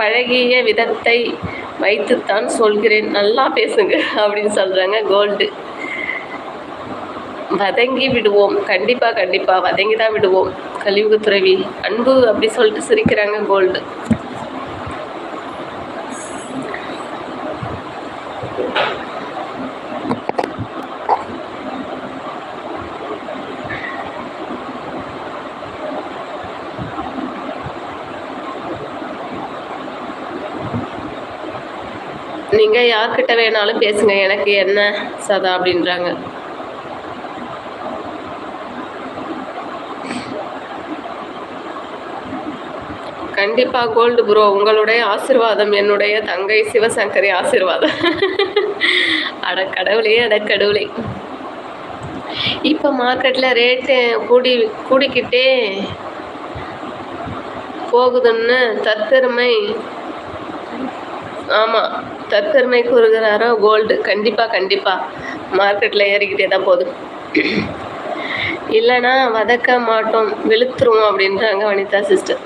பழகிய விதத்தை வைத்துத்தான் சொல்கிறேன். நல்லா பேசுங்க அப்படின்னு சொல்கிறாங்க கோல்டு. வதங்கி விடுவோம். கண்டிப்பாக கண்டிப்பாக வதங்கி தான் விடுவோம். கலியுக துறவி அன்பு அப்படி சொல்லிட்டு சிரிக்கிறாங்க கோல்டு. நீங்கள் யார்கிட்ட வேணாலும் பேசுங்க எனக்கு என்ன சதா அப்படின்றாங்க. கண்டிப்பாக கோல்டு ப்ரோ உங்களுடைய ஆசிர்வாதம் என்னுடைய தங்கை சிவசங்கரி ஆசிர்வாதம். அட கடவுளே அட கடவுளே. இப்போ மார்க்கெட்டில் ரேட்டு கூடி கூடிக்கிட்டே போகுதுன்னு தத்திரமை. ஆமாம் தற்பெருமை கூறுகிறாரோ கோல்டு கண்டிப்பாக கண்டிப்பாக மார்க்கெட்டில் ஏறிக்கிட்டே தான் போதும் இல்லைன்னா வதக்க மாட்டோம் வெளுத்துருவோம் அப்படின்றாங்க வனிதா சிஸ்டர்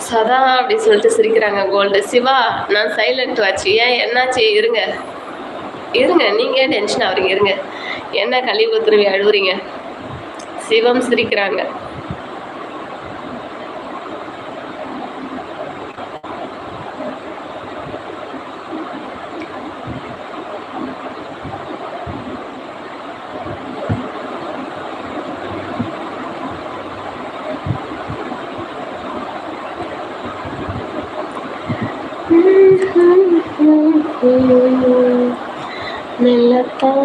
சதா அப்படி சொல்லிட்டு சிரிக்கிறாங்க கோல்டு சிவா நான் சைலண்ட் வாச்சு ஏன் என்னாச்சு? இருங்க. இருங்க. நீங்க டென்ஷன் ஆகுறீங்க இருங்க என்ன கழிவு துருவி அழுவுறீங்க? சிவம் சிரிக்கிறாங்க. மெல்லத்தாழ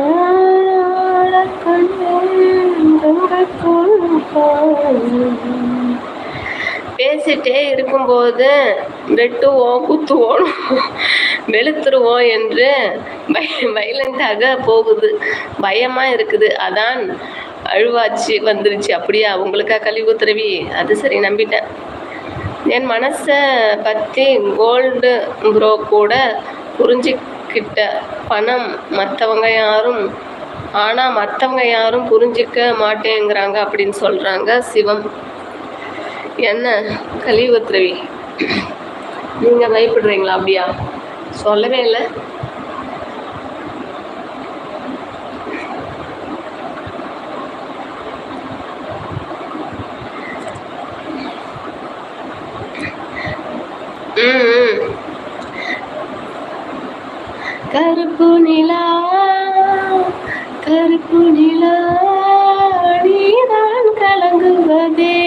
பேசிட்டே இருக்கும்போது வெட்டுவோம் குத்துவோம் வெளுத்துருவோம் என்று வைலண்டாக போகுது. பயமாக இருக்குது. அதான் அழுவாச்சு வந்துருச்சு. அப்படியா? உங்களுக்கா கழிவு துறவி அது சரி நம்பிட்டேன். என் மனசை பற்றி கோல்டு ப்ரோ கூட புரிஞ்சுக்கிட்ட பணம் மற்றவங்க யாரும் ஆனால் மற்றவங்க யாரும் புரிஞ்சிக்க மாட்டேங்கிறாங்க அப்படின்னு சொல்கிறாங்க சிவம். என்ன கலியுகத்ரவி நீங்கள் பயப்படுறீங்களா அப்படியா? சொல்லவே இல்லை. ம் ம். கருப்பு நிலா கருப்பு நிலா நீதான் கலங்குவதே.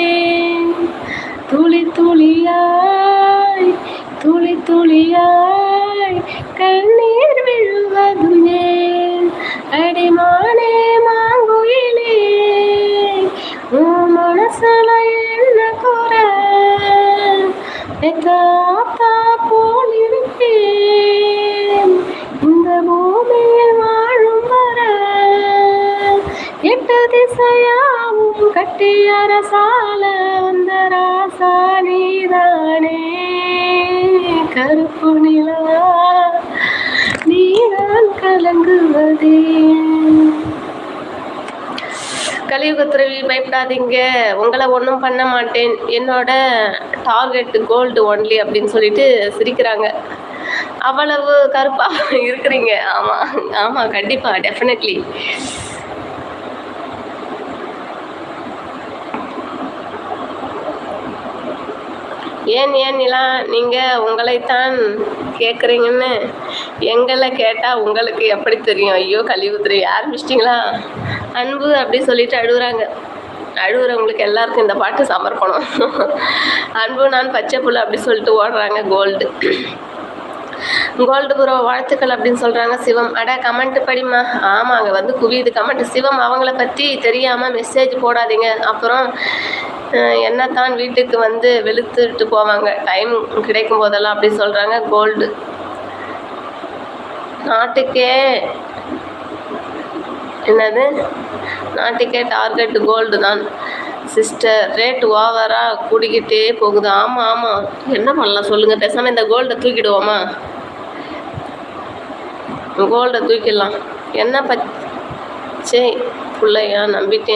துளி துளியாய் துளி துளியாய் கண்ணீர் விழுவதுமே. அடிமானே மாங்குயிலே உன் மனசுல என்ன குறை? திசையாவும் கட்டி அரசால வந்த ராசா நீதானே. கருப்பு நிலா நீதான் கலங்குவதே. கலியுகத்துறவி பயப்படாதீங்க. உங்களை ஒன்றும் பண்ண மாட்டேன். என்னோட டார்கெட் கோல்டு ஒன்லி அப்படின்னு சொல்லிட்டு சிரிக்கிறாங்க. அவ்வளவு கருப்பாக இருக்கிறீங்க. ஆமாம் ஆமாம் கண்டிப்பாக டெஃபினெட்லி ஏன் ஏன் நிலா? நீங்கள் உங்களைத்தான் கேட்குறீங்கன்னு எங்களை கேட்டால் உங்களுக்கு எப்படி தெரியும்? ஐயோ கழிவுத்துறை ஆரம்பிச்சிட்டிங்களா அன்பு அப்படி சொல்லிட்டு அழுகுறாங்க அழுகுறவங்களுக்கு எல்லாருக்கும் இந்த பாட்டு சமர்ப்பணம். அன்பு நான் பச்சை புல் அப்படி சொல்லிட்டு ஓடுறாங்க கோல்டு கோல்டு ப்ரோ வாழ்த்துக்கள் அப்படின்னு சொல்கிறாங்க சிவம். அட கமெண்ட் படிமா ஆமாங்க வந்து குவியுது. கமெண்ட் சிவம் அவங்கள பற்றி தெரியாமல் மெசேஜ் போடாதீங்க. அப்புறம் என்னத்தான் வீட்டுக்கு வந்து வெளுத்துட்டு போவாங்க. டைம் கிடைக்கும் போதெல்லாம் அப்படி சொல்கிறாங்க கோல்டு நாட்டுக்கே என்னது? நாட்டுக்கே டார்கெட் கோல்டு தான். சிஸ்டர் ரேட் ஓவராக கூடிக்கிட்டே போகுது. ஆமாம் ஆமாம் என்ன பண்ணலாம் சொல்லுங்கள் பேசாமல் இந்த கோல்டை தூக்கிடுவோமா? கோல்டை தூக்கிடலாம். என்ன பச்சை பிள்ளையா நம்பிட்டேன்.